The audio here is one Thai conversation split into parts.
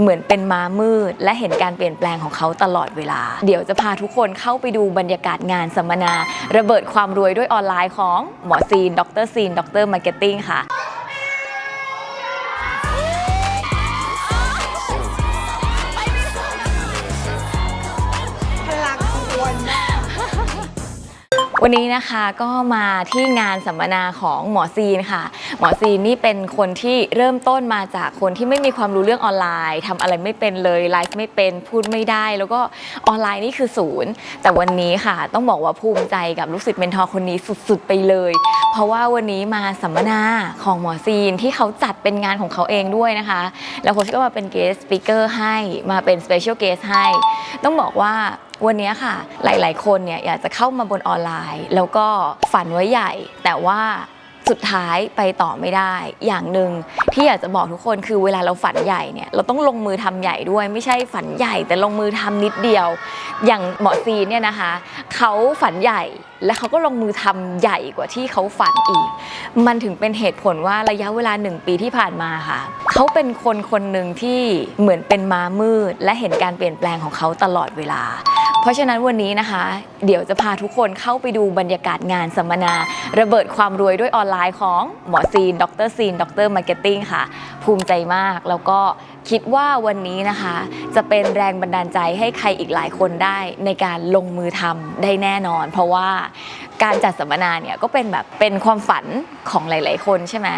เหมือนเป็นม้ามืด และเห็นการเปลี่ยนแปลงของเขาตลอดเวลา เดี๋ยวจะพาทุกคนเข้าไปดูบรรยากาศงานสัมมนา ระเบิดความรวยด้วยออนไลน์ของหมอซีน ดรซีน ดรมาร์เก็ตติ้งค่ะ วันนี้นะคะก็มาที่งานสัมมนาของหมอซีนค่ะ หมอซีนนี่เป็นคนที่เริ่มต้นมาจากคนที่ไม่มีความรู้เรื่องออนไลน์ทำอะไรไม่เป็นเลยไลฟ์ไม่เป็นพูดไม่ได้ แล้วก็ออนไลน์นี่คือศูนย์ แต่วันนี้ค่ะ ต้องบอกว่าภูมิใจกับลูกศิษย์เมนทอร์คนนี้สุดๆไปเลย เพราะว่าวันนี้มาสัมมนาของหมอซีนที่เขาจัดเป็นงานของเขาเองด้วยนะคะ แล้วโค้ชก็มาเป็นเกสต์สปิเกอร์ให้มาเป็นสเปเชียลเกสให้ ต้องบอกว่า วันนี้ค่ะหลาย ๆ คนเนี่ยอยากจะเข้ามาบนออนไลน์ แล้วก็ฝันไว้ใหญ่ แต่ว่าสุดท้ายไปต่อไม่ได้ อย่างหนึ่งที่อยากจะบอกทุกคนคือเวลาเราฝันใหญ่เนี่ยเราต้องลงมือทำใหญ่ด้วย ไม่ใช่ฝันใหญ่แต่ลงมือทำนิดเดียว อย่างหมอซีเนี่ยนะคะเขาฝันใหญ่และเขาก็ลงมือทำใหญ่กว่าที่เขาฝันอีก มันถึงเป็นเหตุผลว่าระยะเวลาหนึ่งปีที่ผ่านมาค่ะ เขาเป็นคนคนหนึ่งที่เหมือนเป็นม้ามืด และเห็นการเปลี่ยนแปลงของเขาตลอดเวลา เพราะฉะนั้นวันนี้นะคะ เดี๋ยวจะพาทุกคนเข้าไปดูบรรยากาศงานสัมมนา ระเบิดความรวยด้วยออนไลน์ของหมอซีน ดรซีน ดรมาร์เก็ตติ้งค่ะ ภูมิใจมากแล้วก็คิดว่าวันนี้นะคะ จะเป็นแรงบันดาลใจให้ใครอีกหลายคนได้ในการลงมือทำได้แน่นอน เพราะว่าการจัดสัมมนาเนี่ยก็เป็นแบบเป็นความฝันของหลาย ๆ คนใช่ไหม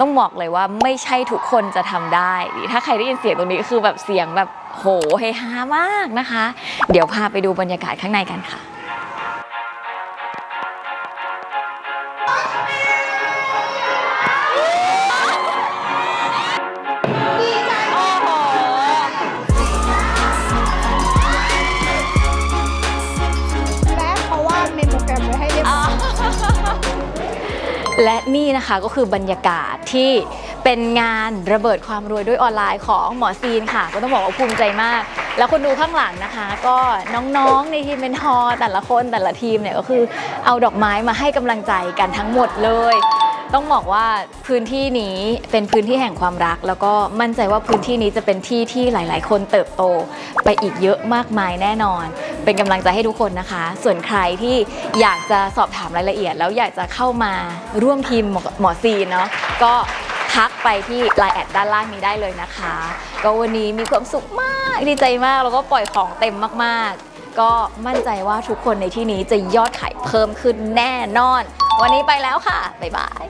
ต้องบอกเลยว่าไม่ใช่ทุกคนจะทำได้ ถ้าใครได้ยินเสียงตรงนี้คือแบบเสียงแบบ โหเฮฮามากนะคะ เดี๋ยวพาไปดูบรรยากาศข้างในกันค่ะ และนี่นะคะก็คือบรรยากาศที่เป็นงานระเบิดความรวยด้วยออนไลน์ของหมอซีนค่ะ ก็ต้องบอกว่าภูมิใจมาก แล้วคนดูข้างหลังนะคะ ก็น้องๆในทีมเมนทอร์แต่ละคนแต่ละทีมเนี่ยก็คือเอาดอกไม้มาให้กำลังใจกันทั้งหมดเลย ต้องบอกว่าพื้นที่นี้เป็นพื้นที่แห่งความรัก แล้วก็มั่นใจว่าพื้นที่นี้จะเป็นที่ที่หลาย ๆ คนเติบโตไปอีกเยอะมากมายแน่นอน เป็นกำลังใจให้ทุกคนนะคะ ส่วนใครที่อยากจะสอบถามรายละเอียด แล้วอยากจะเข้ามาร่วมทีมหมอซีเนาะก็ทักไปที่ไลน์แอดด้านล่างนี้ได้เลยนะคะ ก็วันนี้มีความสุขมากดีใจมาก แล้วก็ปล่อยของเต็มมากๆ ก็มั่นใจว่าทุกคนในที่นี้จะยอดขายเพิ่มขึ้นแน่นอน วันนี้ไปแล้วค่ะ บ๊ายบาย